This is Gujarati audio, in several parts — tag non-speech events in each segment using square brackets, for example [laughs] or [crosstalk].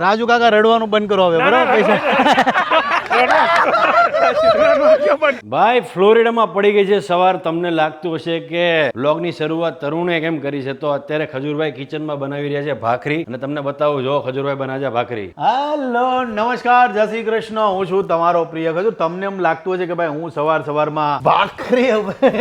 રાજુ કાકા રડવાનું બંધ કરો હવે બરાબર? પૈસા ભાઈ ફ્લોરિડામાં પડી ગઈ છે સવાર. તમને લાગતું હશે કે બ્લોગની શરૂઆત તરુણે કેમ કરી છે? તો અત્યારે ખજૂરભાઈ કિચનમાં બનાવી રહ્યા છે ભાખરી. અને તમને બતાવું જો ખજુરભાઈ બનાવે છે ભાખરી. હેલો નમસ્કાર જય શ્રી કૃષ્ણ. હું છું તમારો પ્રિય ખજુર. તમને એમ લાગતું હશે કે ભાઈ હું સવાર સવારમાં ભાખરી હવે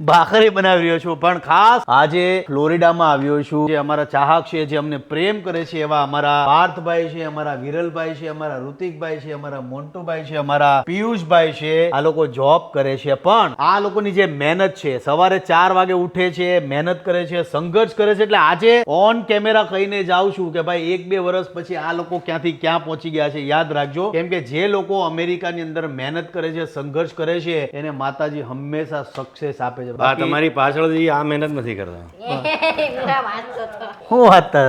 ભાખરી બનાવી રહ્યો છું. પણ ખાસ આજે ફ્લોરિડામાં આવ્યો છું. જે અમારા ચાહક છે, જે અમને પ્રેમ કરે છે, એવા અમારા પાર્થભાઈ છે, અમારા વિરલભાઈ છે, અમારા ઋતિકભાઈ છે, અમારા મોન્ટુભાઈ છે, અમારા પિયુષભાઈ છે, આ લોકો જોબ કરે છે. પણ આ લોકોની જે મહેનત છે, સવારે ચાર વાગે ઉઠે છે, મહેનત કરે છે, સંઘર્ષ કરે છે, એટલે આજે ઓન કેમેરા કહીને જાઉં છું કે ભાઈ, એક બે વર્ષ પછી આ લોકો ક્યાંથી ક્યાં પહોંચી ગયા છે, યાદ રાખજો. કેમ કે જે લોકો અમેરિકાની અંદર મહેનત કરે છે, સંઘર્ષ કરે છે, એને માતાજી હંમેશા સક્સેસ આપે છે. હા તમારી પાછળથી આ મહેનત નથી કરતા. હું વાંચતો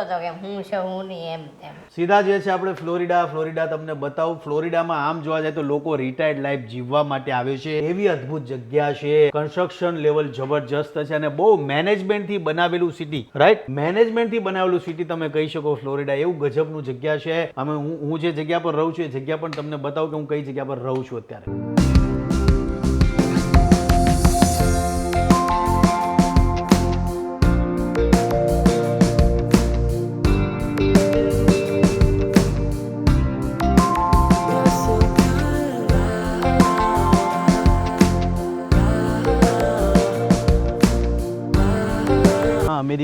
હતો કે હું છે હું નહીં એમ તેમ. સીધા જે છે આપણે ફ્લોરિડા ફ્લોરિડા તમને બતાવું. ફ્લોરિડામાં આમ જોવા જાય તો લોકો રિટાયર્ડ લાઈફ જીવવા માટે આવે છે. એવી અદ્ભુત જગ્યા છે. કન્સ્ટ્રક્શન લેવલ જબરજસ્ત છે અને બહુ મેનેજમેન્ટથી બનાવેલું સિટી રાઈટ મેનેજમેન્ટથી બનાવેલું સિટી તમે કહી શકો ફ્લોરિડા. એવું ગજબનું જગ્યા છે. અમે હું હું જે જગ્યા પર રહું છું એ જગ્યા પણ તમને બતાવું કે હું કઈ જગ્યા પર રહું છું અત્યારે.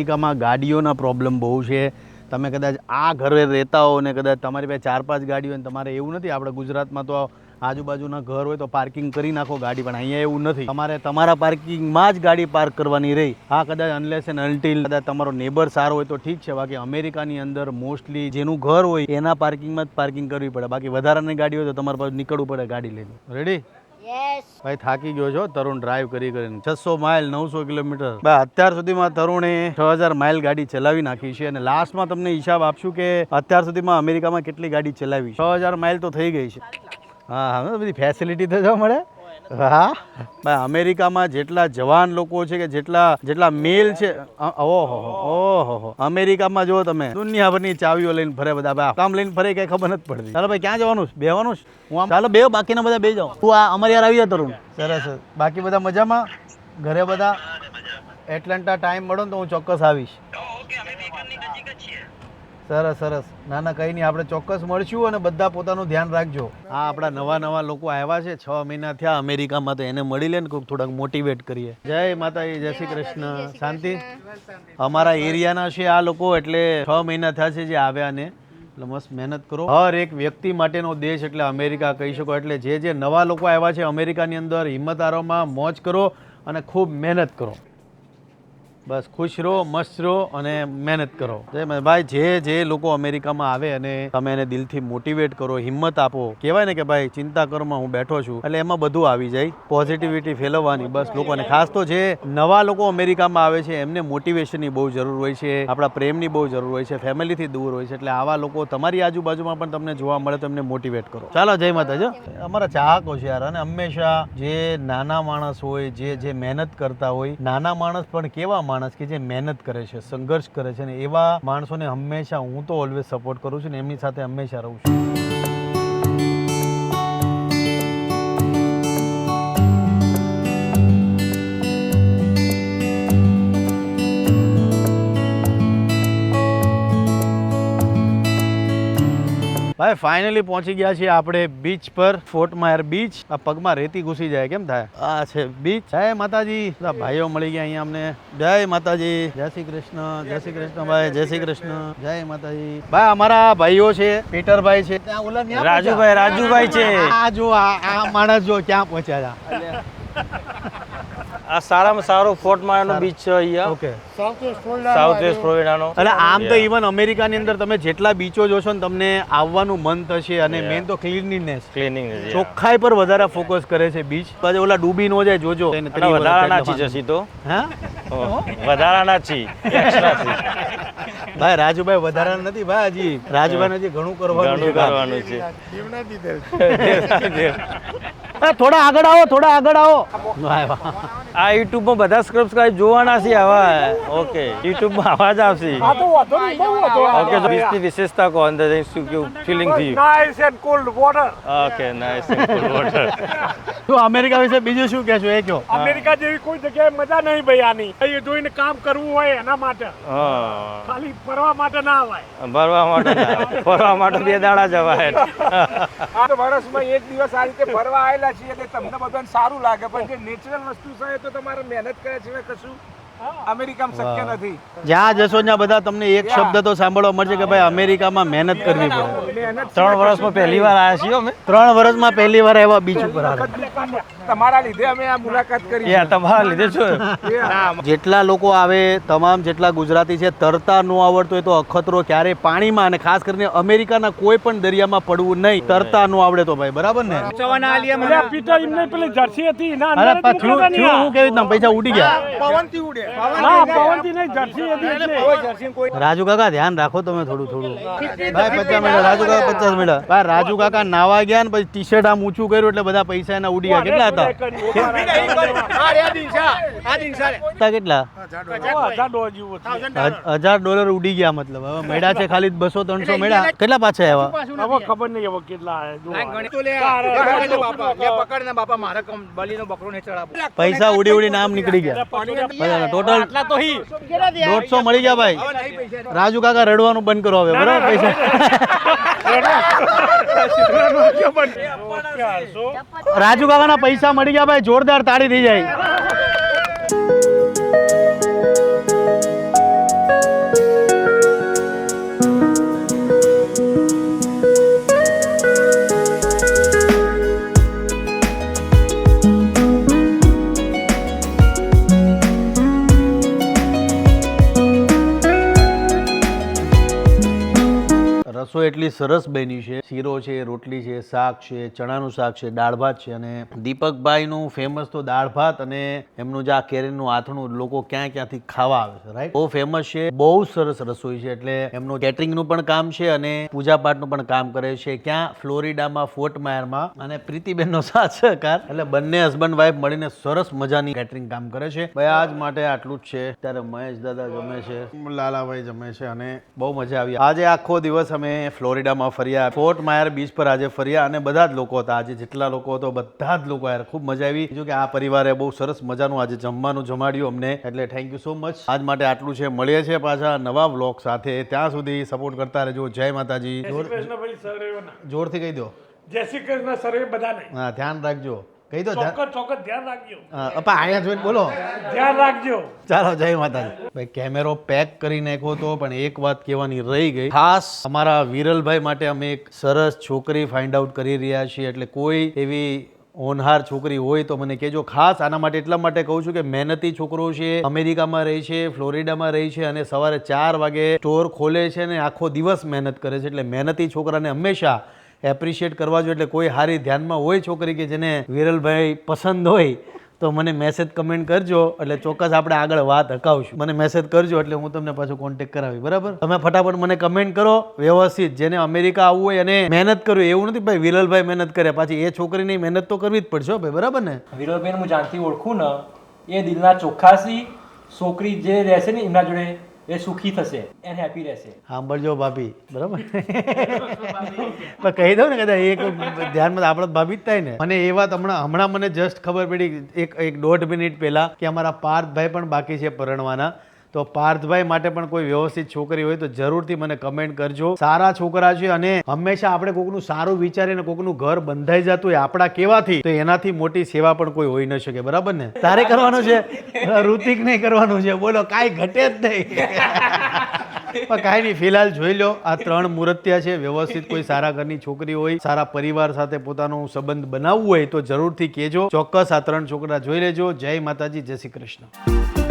અમેરિકામાં ગાડીઓના પ્રોબ્લેમ બહુ છે. તમે કદાચ આ ઘરે રહેતા હો ને કદાચ તમારી પાસે ચાર પાંચ ગાડીઓ ને તમારે એવું નથી. આપણે ગુજરાતમાં તો આજુબાજુના ઘર હોય તો પાર્કિંગ કરી નાખો ગાડી, પણ અહીંયા એવું નથી. તમારે તમારા પાર્કિંગમાં જ ગાડી પાર્ક કરવાની રહી. હા, કદાચ અનલેસ એન્ડ અલ્ટિલ કદાચ તમારો નેબર સારો હોય તો ઠીક છે. બાકી અમેરિકાની અંદર મોસ્ટલી જેનું ઘર હોય એના પાર્કિંગમાં જ પાર્કિંગ કરવી પડે. બાકી વધારાની ગાડી હોય તો તમારે પાસે નીકળવું પડે ગાડી લઈને. રેડી ભાઈ, થાકી ગયો છો? તરુણ ડ્રાઈવ કરી કરીને. છસો માઇલ, નવસો કિલોમીટર. ભાઈ અત્યાર સુધીમાં તરુણે છ હજાર માઇલ ગાડી ચલાવી નાખી છે અને લાસ્ટમાં તમને હિસાબ આપશું કે અત્યાર સુધીમાં અમેરિકામાં કેટલી ગાડી ચલાવી છ? હજાર માઇલ તો થઈ ગઈ છે. હા હા, બધી ફેસિલિટી તો જો મળે. હા? ભાઈ, અમેરિકામાં જેટલા જવાન લોકો છે કે જેટલા જેટલા મેલ છે ઓહો ઓહો અમેરિકામાં જો તમે, દુનિયાભરની ચાવીઓ લઈને ફરે બધા. ભાઈ કામ લઈને ફરે કઈ ખબર નથી પડતી. ચાલો ભાઈ, ક્યાં જવાનું છે? બેવાનું છે? હું આમ ચાલો બે બાકીના બધા બે જાઓ. તું આ અમારી યાર આવી જતો તરુણ. સરસ બાકી બધા મજામાં? ઘરે બધા? એટલાન્ટા ટાઈમ મળો ને તો હું ચોક્કસ આવીશ. સરસ સરસ. ના ના કંઈ નહીં. આપણે ચોક્કસ મળશું અને બધા પોતાનું ધ્યાન રાખજો. આ આપણા નવા નવા લોકો આવ્યા છે. છ મહિના થયા અમેરિકામાં તો એને મળી લે ને કોઈક થોડાક મોટિવેટ કરીએ. જય માતાજી જય શ્રી કૃષ્ણ. શાંતિ? અમારા એરિયાના છે આ લોકો એટલે છ મહિના થયા છે જે આવ્યા ને. એટલે મસ્ત મહેનત કરો. હર એક વ્યક્તિ માટેનો દેશ એટલે અમેરિકા કહી શકો. એટલે જે જે નવા લોકો આવ્યા છે અમેરિકાની અંદર હિંમત આરોમાં મોજ કરો અને ખૂબ મહેનત કરો. બસ, ખુશ રહો, મસ્ત રહો અને મહેનત કરો. ભાઈ, જે જે લોકો અમેરિકામાં આવે અને તમે એને દિલથી મોટિવેટ કરો, હિંમત આપો, કહેવાય ને કે ભાઈ, ચિંતા કરોમાં હું બેઠો છું. એટલે એમાં બધું આવી જાય. પોઝિટિવિટી ફેલાવવાની, બસ, લોકોને ખાસ તો જે નવા લોકો અમેરિકામાં આવે છે, એમને મોટિવેશનની બહુ જરૂર હોય છે, આપણા પ્રેમની બહુ જરૂર હોય છે ફેમિલીથી દૂર હોય છે, એટલે આવા લોકો તમારી આજુબાજુમાં પણ તમને જોવા મળે, તો એમને મોટિવેટ કરો. ચાલો, જય માતાજી. અમારા ચાહકો છે યાર, અને હંમેશા જે નાના માણસ હોય, જે જે મહેનત કરતા હોય, નાના માણસ પણ કેવા માણસ કે જે મહેનત કરે છે, સંઘર્ષ કરે છે ને એવા માણસોને હંમેશા હું તો ઓલવેઝ સપોર્ટ કરું છું ને એમની સાથે હંમેશા રહું છું. ભાઈ ફાઇનલી પહોંચી ગયા છીએ આપણે બીચ પર ફોર્ટ માયર બીચ આ પગમાં રેતી ઘૂસી જાય કેમ થાય? આ છે બીચ જય માતાજી. બધા ભાઈઓ મળી ગયા અહીંયા અમને. જય માતાજી. જય શ્રી કૃષ્ણ જય શ્રી કૃષ્ણ ભાઈ જય શ્રી કૃષ્ણ. જય માતાજી. ભાઈ અમારા ભાઈઓ છે પીટરભાઈ છે. ત્યાં ઓલા ન્યા રાજુભાઈ, રાજુભાઈ છે. આ જો આ આ માણસ જો ક્યાં પહોંચ્યા હતા? [laughs] આ સારામાં સારો ફોર્ટ માયાનો બીચ છે અહીંયા. ઓકે સાઉથ વેસ્ટ ફ્લોરિડાનો એટલે આમ તો ઇવન અમેરિકાની અંદર તમે જેટલા બીચો જોશો ને તમને આવવાનું મન થશે અને મેન તો ક્લીનિંગનેસ ક્લીનિંગ ચોખ્ખાઈ પર વધારે ફોકસ કરે છે બીચ પછી ઓલા ડૂબી નો જાય જોજો. એને વધારાના છી જશી તો? હા? વધારાના છી એક્સ્ટ્રા છી ભાઈ રાજુભાઈ વધારા નથી ભાઈ હજી રાજુભાઈ હજી ઘણું કરવાનું. કરવાનું છે. [laughs] થોડા આગળ આવો થોડા આગળ આવો. આ યુટ્યુબમાં બધા સબસ્ક્રાઇબ જોવાના છે આવા. ઓકે યુટ્યુબમાં આવા જ આવશે ઓકે તો વિશેષતા કહો અંદર જઈ શું કેવું ફિલિંગ થયું. Nice and cold water okay nice water [laughs] તો અમેરિકા વિશે બીજું શું કહેશો એ કહો. અમેરિકા જેવી કોઈ જગ્યાએ મજા નહીં ભાઈ આની. એ જોઈને કામ કરવું હોય એના માટે. હા. ખાલી ફરવા માટે ના આવાય ભરવા માટે ફરવા માટે બે દાડા જવાય [laughs] આ તો વર્ષમાં એક દિવસ આ રીતે ફરવા આવેલા છીએ એટલે તમને બધાને સારું લાગે પણ જે નેચરલ વસ્તુ છે તો તમારે મહેનત કર્યા સિવાય કશું અમેરિકામાં શક્ય નથી. જ્યાં જશો ત્યાં બધા તમને એક શબ્દ તો સાંભળવા મળશે કે ભાઈ અમેરિકામાં મહેનત કરવી પડે. ત્રણ વર્ષમાં પહેલી વાર આવ્યા છીએ અમે. ત્રણ વર્ષમાં પહેલી વાર એવા બીચ ઉપર તમારા લીધે અમે આ મુલાકાત કરી તમારા લીધે છો જેટલા લોકો આવે તમામ જેટલા ગુજરાતી છે તરતા ન આવડતો હોય તો અખતરો ક્યારેય પાણીમાં અને ખાસ કરીને અમેરિકાના કોઈ પણ દરિયામાં પડવું નહીં. તરતા ન આવડે તો ભાઈ બરાબર ને? અરે પીટર એમને પેલી જર્સી હતી એના અંદર જ થયું મૂકેલા થયું હું કેવી રીતના? પૈસા ઉડી ગયા. પવનથી ઉડે. હા પવનથી નહીં જર્સી હતી એટલે રાજુ કાકા ધ્યાન રાખો તમે થોડું થોડું. ભાઈ પચાસ મિનિટ રાજુ કાકા પચાસ મિનિટ ભાઈ રાજુ કાકા નાવા ગયા ને પછી ટી શર્ટ આમ ઊંચું કર્યું એટલે બધા પૈસા એના ઉડી ગયા. કેટલા હતા. હતા કેટલા? હજાર ડોલર. ઉડી ગયા મતલબ. હવે મેળા છે ખાલી બસો ત્રણસો મેળા. કેટલા પાછા આવ્યા? હવે ખબર નહીં હવે કેટલા પૈસા ઉડી ઉડી નામ નીકળી ગયા. ટોટલ દોઢસો મળી ગયા ભાઈ. રાજુ કાકા રડવાનું બંધ કરો હવે બરાબર? પૈસા [laughs] રાજુ કાકાના પૈસા મળી ગયા ભાઈ જોરદાર તાળી થઈ જાય. રસોઈ એટલી સરસ બની છે. શીરો છે, રોટલી છે, શાક છે, ચણાનું શાક છે, દાળ ભાત છે અને દીપકભાઈનું ફેમસ તો દાળ ભાત અને એમનું જે આ કેરીનું આથણું લોકો ક્યાં ક્યાંથી ખાવા આવે છે રાઈટ બહુ ફેમસ છે, બહુ સરસ રસોઈ છે એટલે એમનું કેટરિંગનું પણ કામ છે અને પૂજા પાઠનું પણ કામ કરે છે. ક્યાં? ફ્લોરિડામાં, ફોર્ટ માયરમાં અને પ્રીતિબેનનો સાથ સહકાર એટલે બંને હસબન્ડ વાઈફ મળીને સરસ મજાની કેટરિંગ કામ કરે છે. ભાઈ, આજ માટે આટલું જ છે. ત્યારે મહેશ દાદા જમે છે, લાલાભાઈ જમે છે અને બહુ મજા આવી. આજે આખો દિવસ અમે ફ્લોરિડામાં ફર્યા ફોર્ટ માયર બીચ પર આજે ફર્યા અને બધા જ લોકો હતા. આજે જેટલા લોકો હતો બધા જ લોકો યાર ખૂબ મજા આવી. જો કે આ પરિવારે બહુ સરસ મજાનું આજે જમવાનું જમાડ્યું અમને. એટલે થેન્ક યુ સો મચ આજ માટે આટલું છે. મળીએ છીએ પાછા નવા બ્લોગ સાથે. ત્યાં સુધી સપોર્ટ કરતા રહેજો. જય માતાજી. જોરથી કહી દો. જય શ્રી કૃષ્ણ સર્વે બધાને. હા ધ્યાન રાખજો. કહી દો ચોક્કસ ચોક્કસ ધ્યાન રાખજો. અપા અહીંયા જોઈને બોલો. ધ્યાન રાખજો. ચાલો જય માતાજી. ભાઈ કેમેરો પેક કરી નાખ્યો તો પણ એક વાત કહેવાની રહી ગઈ. ખાસ અમારા વિરલભાઈ માટે અમે એક સરસ છોકરી ફાઇન્ડ આઉટ કરી રહ્યા છીએ. એટલે કોઈ એવી ઓનહાર છોકરી હોય તો મને કહેજો. ખાસ આના માટે એટલા માટે કહું છું કે મહેનતી છોકરો છે અમેરિકામાં રહે છે ફ્લોરિડામાં રહે છે અને સવારે ચાર વાગે સ્ટોર ખોલે છે ને આખો દિવસ મહેનત કરે છે. એટલે મહેનતી છોકરાને હંમેશા એપ્રિશિએટ કરવા જોઈએ એટલે કોઈ હારી ધ્યાનમાં હોય છોકરી કે જેને વિરલભાઈ પસંદ હોય, તો મને મેસેજ કમેન્ટ કરજો એટલે ચોક્કસ આપણે આગળ વાત હકાવશું. મને મેસેજ કરજો એટલે હું તમને પાછું કોન્ટેક કરાવી બરાબર? તમે ફટાફટ મને કમેન્ટ કરો, વ્યવસ્થિત જેને અમેરિકા આવવું હોય અને મહેનત કરવી એવું નથી ભાઈ વિરલભાઈ મહેનત કરે, પાછી એ છોકરીની મહેનત તો કરવી જ પડશે ભાઈ, બરાબર ને? વિરલભાઈ હું જાણથી ઓળખું ને, એ દિલના ચોખ્ખાસી છોકરી જે રહેશે ને એમના જોડે એ સુખી થશે એને હેપી રહેશે. સાંભળજો ભાભી બરાબર? [laughs] પણ કહી દઉં ને કદાચ એક ધ્યાનમાં આપણે ભાભી જ થાય ને. અને એ વાત હમણાં હમણાં મને જસ્ટ ખબર પડી એક એક દોઢ મિનિટ પહેલા કે અમારા પાર્થભાઈ પણ બાકી છે પરણવાના. તો પાર્થભાઈ માટે પણ કોઈ વ્યવસ્થિત છોકરી હોય તો જરૂરથી મને કમેન્ટ કરજો. સારા છોકરા છે અને હંમેશા આપણે કોકનું સારું વિચારીને કોકનું ઘર બંધાઈ જતું હોય આપણા કેવાથી તો એનાથી મોટી સેવા પણ કોઈ હોઈ ન શકે. બરાબર ને? તારે કરવાનું છે. ઋતિક નહીં કરવાનું છે. બોલો કાંઈ ઘટે જ નહીં. પણ કાંઈ નહીં ફિલહાલ જોઈ લો આ ત્રણ મૂર્ત્યા છે. વ્યવસ્થિત કોઈ સારા ઘરની છોકરી હોય સારા પરિવાર સાથે પોતાનો સંબંધ બનાવવું હોય તો જરૂરથી કહેજો. ચોક્કસ આ ત્રણ છોકરા જોઈ લેજો. જય માતાજી જય શ્રી કૃષ્ણ.